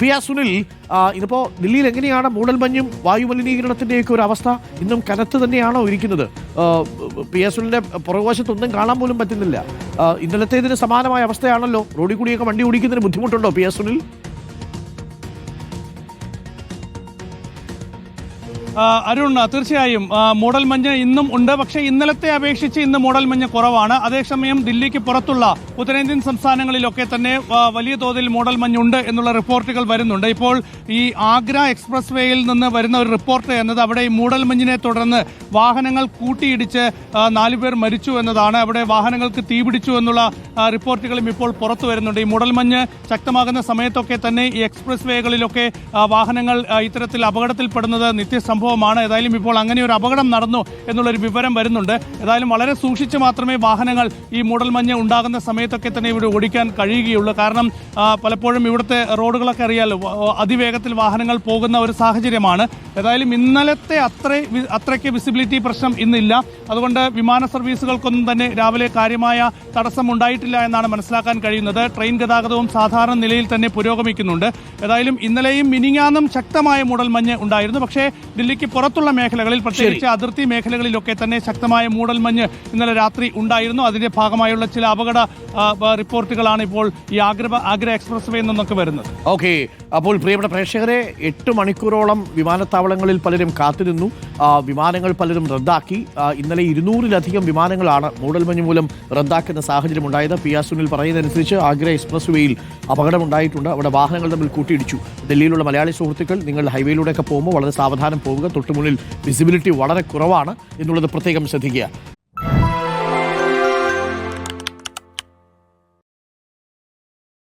P R Sunil ആ, ഇതിപ്പോ ദില്ലിയിൽ എങ്ങനെയാണ് മൂടൽമഞ്ഞും വായുമലിനീകരണത്തിന്റെയൊക്കെ ഒരു അവസ്ഥ ഇന്നും കനത്ത് തന്നെയാണോ ഇരിക്കുന്നത്? പി ആർ സുനിലിന്റെ പുറകുവശത്തൊന്നും കാണാൻ പോലും പറ്റുന്നില്ല. ഇന്നലത്തെ ഇന്നലത്തേതിന് സമാനമായ അവസ്ഥയാണല്ലോ? റോഡിൽ കൂടിയൊക്കെ വണ്ടി ഓടിക്കുന്നതിന് ബുദ്ധിമുട്ടുണ്ടോ പി ആർ സുനിൽ? അരുൺ തീർച്ചയായും മൂടൽ മഞ്ഞ് ഇന്നും ഉണ്ട്. പക്ഷേ ഇന്നലത്തെ അപേക്ഷിച്ച് ഇന്ന് മൂടൽ മഞ്ഞ് കുറവാണ്. അതേസമയം ദില്ലിക്ക് പുറത്തുള്ള ഉത്തരേന്ത്യൻ സംസ്ഥാനങ്ങളിലൊക്കെ തന്നെ വലിയ തോതിൽ മൂടൽ മഞ്ഞുണ്ട് എന്നുള്ള റിപ്പോർട്ടുകൾ വരുന്നുണ്ട്. ഇപ്പോൾ ഈ ആഗ്ര എക്സ്പ്രസ് വേയിൽ നിന്ന് വരുന്ന ഒരു റിപ്പോർട്ട് എന്നത് അവിടെ ഈ മൂടൽ മഞ്ഞിനെ തുടർന്ന് വാഹനങ്ങൾ കൂട്ടിയിടിച്ച് നാലുപേർ മരിച്ചു എന്നതാണ്. അവിടെ വാഹനങ്ങൾക്ക് തീപിടിച്ചു എന്നുള്ള റിപ്പോർട്ടുകളും ഇപ്പോൾ പുറത്തു വരുന്നുണ്ട്. ഈ മൂടൽ മഞ്ഞ് ശക്തമാകുന്ന സമയത്തൊക്കെ തന്നെ ഈ എക്സ്പ്രസ് വേകളിലൊക്കെ വാഹനങ്ങൾ ഇത്തരത്തിൽ അപകടത്തിൽപ്പെടുന്നത് നിത്യസംഭവമാണ് ഏതായാലും ഇപ്പോൾ അങ്ങനെ ഒരു അപകടം നടന്നു എന്നുള്ളൊരു വിവരം വരുന്നുണ്ട്. ഏതായാലും വളരെ സൂക്ഷിച്ച് മാത്രമേ വാഹനങ്ങൾ ഈ മൂടൽമഞ്ഞ് ഉണ്ടാകുന്ന സമയത്തൊക്കെ തന്നെ ഇവിടെ ഓടിക്കാൻ കഴിയുകയുള്ളൂ. കാരണം പലപ്പോഴും ഇവിടുത്തെ റോഡുകളൊക്കെ അറിയാലോ അതിവേഗത്തിൽ വാഹനങ്ങൾ പോകുന്ന ഒരു സാഹചര്യമാണ്. ഏതായാലും ഇന്നലത്തെ അത്ര അത്രയ്ക്ക് വിസിബിലിറ്റി പ്രശ്നം ഇന്നില്ല. അതുകൊണ്ട് വിമാന സർവീസുകൾക്കൊന്നും തന്നെ രാവിലെ കാര്യമായ തടസ്സം ഉണ്ടായിട്ടില്ല എന്നാണ് മനസ്സിലാക്കാൻ കഴിയുന്നത്. ട്രെയിൻ ഗതാഗതവും സാധാരണ നിലയിൽ തന്നെ പുരോഗമിക്കുന്നുണ്ട്. ഏതായാലും ഇന്നലെയും മിനിങ്ങാന്നും ശക്തമായ മൂടൽമഞ്ഞ് ഉണ്ടായിരുന്നു. പക്ഷേ ദില്ലിക്ക് പുറത്തുള്ള മേഖലകളിൽ പ്രത്യേകിച്ച് അതിർത്തി മേഖലകളിലൊക്കെ തന്നെ ശക്തമായ മൂടൽമഞ്ഞ് ഇന്നലെ രാത്രി ഉണ്ടായിരുന്നു. അതിന്റെ ഭാഗമായുള്ള ചില അപകട റിപ്പോർട്ടുകളാണ് ഇപ്പോൾ ഈ ആഗ്ര ആഗ്ര എക്സ്പ്രസ് വേ നിന്നൊക്കെ വരുന്നത്. ഓക്കെ അപ്പോൾ പ്രിയപ്പെട്ട പ്രേക്ഷകരെ എട്ട് മണിക്കൂറോളം വിമാനത്താവളങ്ങളിൽ പലരും കാത്തിരുന്നു വിമാനങ്ങൾ പലരും റദ്ദാക്കി. ഇന്നലെ ഇരുന്നൂറിലധികം വിമാനങ്ങളാണ് മൂടൽമഞ്ഞ് മൂലം റദ്ദാക്കുന്ന സാഹചര്യം ഉണ്ടായത്. പി ആർ സുനിൽ പറയുന്നതനുസരിച്ച് ആഗ്ര എക്സ്പ്രസ് വേയിൽ അപകടമുണ്ടായിട്ടുണ്ട്. അവിടെ വാഹനങ്ങൾ തമ്മിൽ കൂട്ടിയിടിച്ചു. ഡൽഹിയിലുള്ള മലയാളി സുഹൃത്തുക്കൾ നിങ്ങൾ ഹൈവേയിലൂടെയൊക്കെ പോകുമ്പോൾ വളരെ സാവധാനം പോവുക തൊട്ടുമുന്നിൽ വിസിബിലിറ്റി വളരെ കുറവാണ് എന്നുള്ളത് പ്രത്യേകം ശ്രദ്ധിക്കുക.